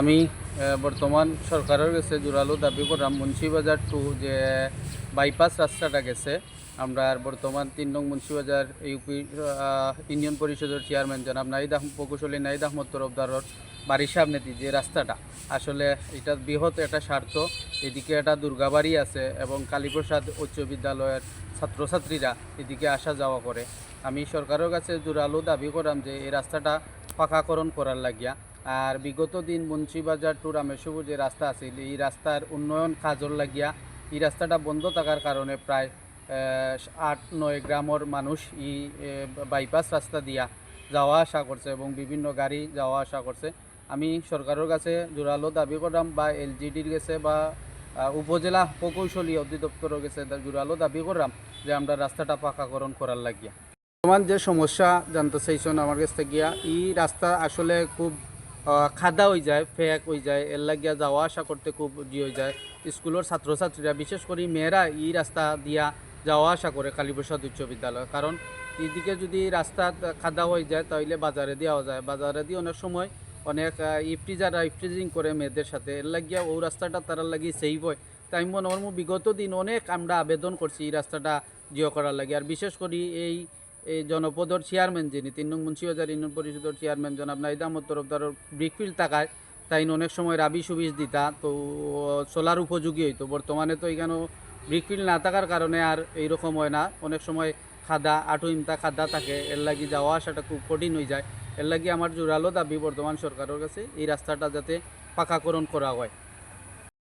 আমি বর্তমান সরকারের কাছে জোরালো দাবি করলাম। মুন্সিবাজার টু যে বাইপাস রাস্তাটা গেছে, আমরা বর্তমান তিন নং মুন্সিবাজার ইউপি ইউনিয়ন পরিষদের চেয়ারম্যান জনাব নাইদ আহমদ প্রকৌশলী নাইদ আহমদ তরফদারর বাড়ির সামনে যে রাস্তাটা, আসলে এটা বৃহৎ একটা স্বার্থ। এদিকে একটা দুর্গাবাড়ি আছে এবং কালীপ্রসাদ উচ্চ বিদ্যালয়ের ছাত্রছাত্রীরা এদিকে আসা যাওয়া করে। আমি সরকারের কাছে জোরালো দাবি করলাম যে এই রাস্তাটা পাকাকরণ করার লাগিয়া আর বিগত দিন মুন্সিবাজার টু রামেশ্বর যে রাস্তা আছিল, এই রাস্তার উন্নয়ন কাজর লাগিয়া এই রাস্তাটা বন্ধ থাকার কারণে প্রায় আট নয় গ্রামের মানুষ ই বাইপাস রাস্তা দিয়া যাওয়া আসা করছে এবং বিভিন্ন গাড়ি যাওয়া আসা করছে আমি সরকারের কাছে জোরালো দাবি করলাম বা এলজিডির কাছে বা উপজেলা প্রকৌশলী অধিদপ্তরের কাছে জোরালো দাবি করলাম যে আমরা রাস্তাটা পাকাকরণ করার লাগিয়া। বর্তমান যে সমস্যা জানতে চাইছেন আমার কাছ থেকে গিয়া এই রাস্তা আসলে খুব খাদা হয়ে যায়, ফেক হয়ে যায়, এর লাগিয়া যাওয়া আসা করতে খুব জি হয়ে যায়। স্কুলের ছাত্রছাত্রীরা, বিশেষ করে মেয়েরা, এই রাস্তা দিয়া যাওয়া আসা করে কালীপ্রসাদ উচ্চ বিদ্যালয়। কারণ এদিকে যদি রাস্তা খাদা হয়ে যায় তাহলে বাজারে দেওয়া যায়। বাজারে দিয়ে অনেক সময় অনেক ইফটিজাররা ইফটিজিং করে মেয়েদের সাথে। এর লাগিয়া ও রাস্তাটা তারা লাগি সেভ হয়। তাই মনে হয় বিগত দিন অনেক আমরা আবেদন করছি এই রাস্তাটা জিও করার লাগে আর বিশেষ করে এই এই জনপদর চেয়ারম্যান যিনি, তিন নং মুন্সিবাজার ইউনিয়ন পরিষদের চেয়ারম্যান জনাব নাইদ আহমদ তরফদারের ব্রিকফিল্ড থাকায় তাই অনেক সময় রাবি সুবিশ দিতা, তো চলার উপযোগী হইতো বর্তমানে তো এখানে ব্রিকফিল্ড না থাকার কারণে আর এইরকম হয় না। অনেক সময় খাদা আটু ইমতা খাদা থাকে এর লাগি যাওয়া আসাটা খুব কঠিন হয়ে যায়। এর লাগি আমার জোরালো দাবি বর্তমান সরকারের কাছে, এই রাস্তাটা যাতে পাকাকরণ করা হয়।